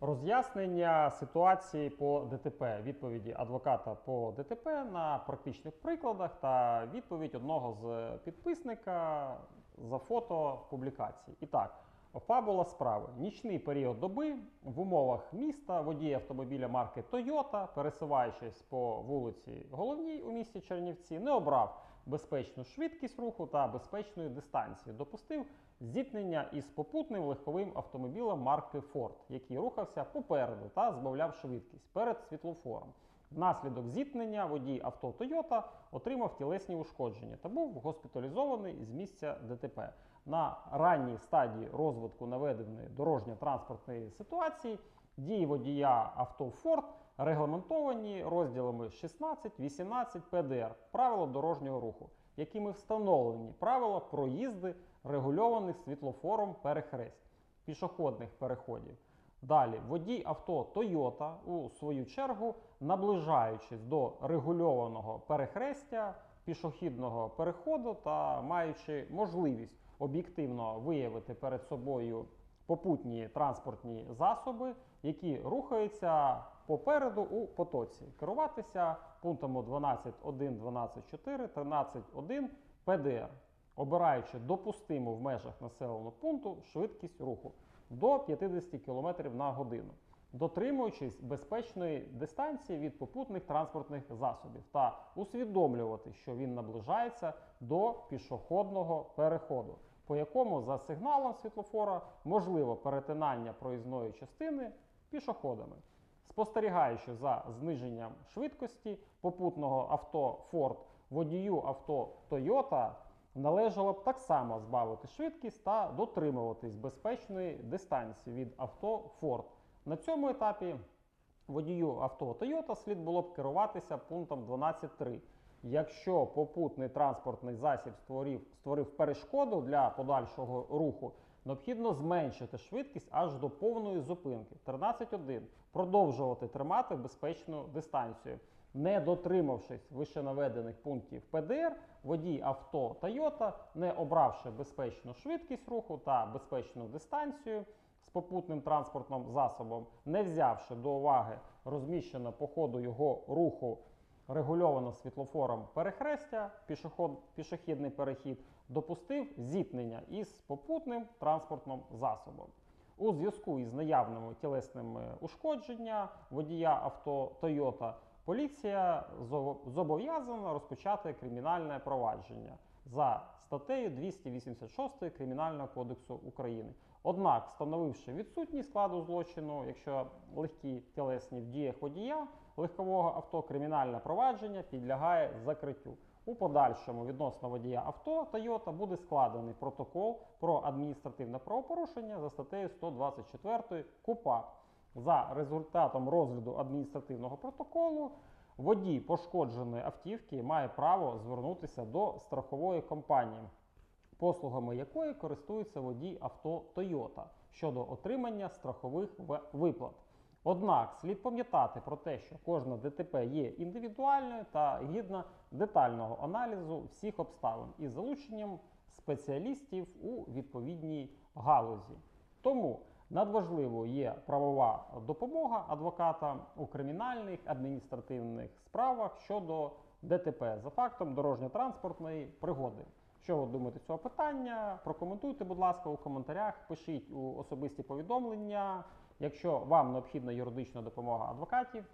Роз'яснення ситуації по ДТП, відповіді адвоката по ДТП на практичних прикладах та відповідь одного з підписника за фото публікації. І так, фабула справи. Нічний період доби в умовах міста водій автомобіля марки Toyota, пересуваючись по вулиці Головній у місті Чернівці, не обрав безпечну швидкість руху та безпечної дистанції. Допустив зіткнення із попутним легковим автомобілем марки Ford, який рухався попереду та збавляв швидкість перед світлофором. Внаслідок зіткнення водій авто Toyota отримав тілесні ушкодження та був госпіталізований з місця ДТП. На ранній стадії розвитку наведеної дорожньо-транспортної ситуації дії водія авто Ford регламентовані розділами 16-18 ПДР правила дорожнього руху, якими встановлені правила проїзди регульованих світлофором перехресть пішохідних переходів. Далі водій авто Toyota у свою чергу, наближаючись до регульованого перехрестя пішохідного переходу та маючи можливість об'єктивно виявити перед собою попутні транспортні засоби, які рухаються попереду у потоці, керуватися пунктами 12.1, 12.4, 13.1 ПДР, обираючи допустиму в межах населеного пункту швидкість руху до 50 км на годину, дотримуючись безпечної дистанції від попутних транспортних засобів та усвідомлювати, що він наближається до пішохідного переходу, по якому за сигналом світлофора можливо перетинання проїзної частини пішоходами. Спостерігаючи за зниженням швидкості попутного авто Ford, водію авто Toyota належало б так само збавити швидкість та дотримуватись безпечної дистанції від авто Ford. На цьому етапі водію авто Toyota слід було б керуватися пунктом 12.3. Якщо попутний транспортний засіб створив, створив перешкоду для подальшого руху, необхідно зменшити швидкість аж до повної зупинки. 13.1. Продовжувати тримати безпечну дистанцію. Не дотримавшись вищенаведених пунктів ПДР, водій авто Toyota, не обравши безпечну швидкість руху та безпечну дистанцію з попутним транспортним засобом, не взявши до уваги розміщено по ходу його руху регульовано світлофором перехрестя, пішоход, пішохідний перехід, допустив зіткнення із попутним транспортним засобом. У зв'язку із наявними тілесними ушкодження водія авто Toyota поліція зо- зобов'язана розпочати кримінальне провадження за статтею 286 Кримінального кодексу України. Однак, встановивши відсутність складу злочину, якщо легкі тілесні в діях водія легкового авто, кримінальне провадження підлягає закриттю. У подальшому відносно водія авто Toyota буде складений протокол про адміністративне правопорушення за статтею 124 КУПАП. За результатом розгляду адміністративного протоколу водій пошкодженої автівки має право звернутися до страхової компанії, послугами якої користується водій авто Toyota щодо отримання страхових виплат. Однак слід пам'ятати про те, що кожна ДТП є індивідуальною та гідна детального аналізу всіх обставин із залученням спеціалістів у відповідній галузі. Тому надважливою є правова допомога адвоката у кримінальних адміністративних справах щодо ДТП за фактом дорожньо-транспортної пригоди. Що ви думаєте цього питання? Прокоментуйте, будь ласка, у коментарях, пишіть у особисті повідомлення. Якщо вам необхідна юридична допомога адвокатів,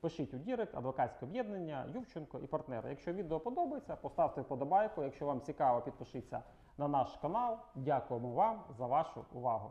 пишіть у Дірект, адвокатське об'єднання, Ювченко і партнери. Якщо відео подобається, поставте вподобайку. Якщо вам цікаво, підпишіться на наш канал. Дякуємо вам за вашу увагу.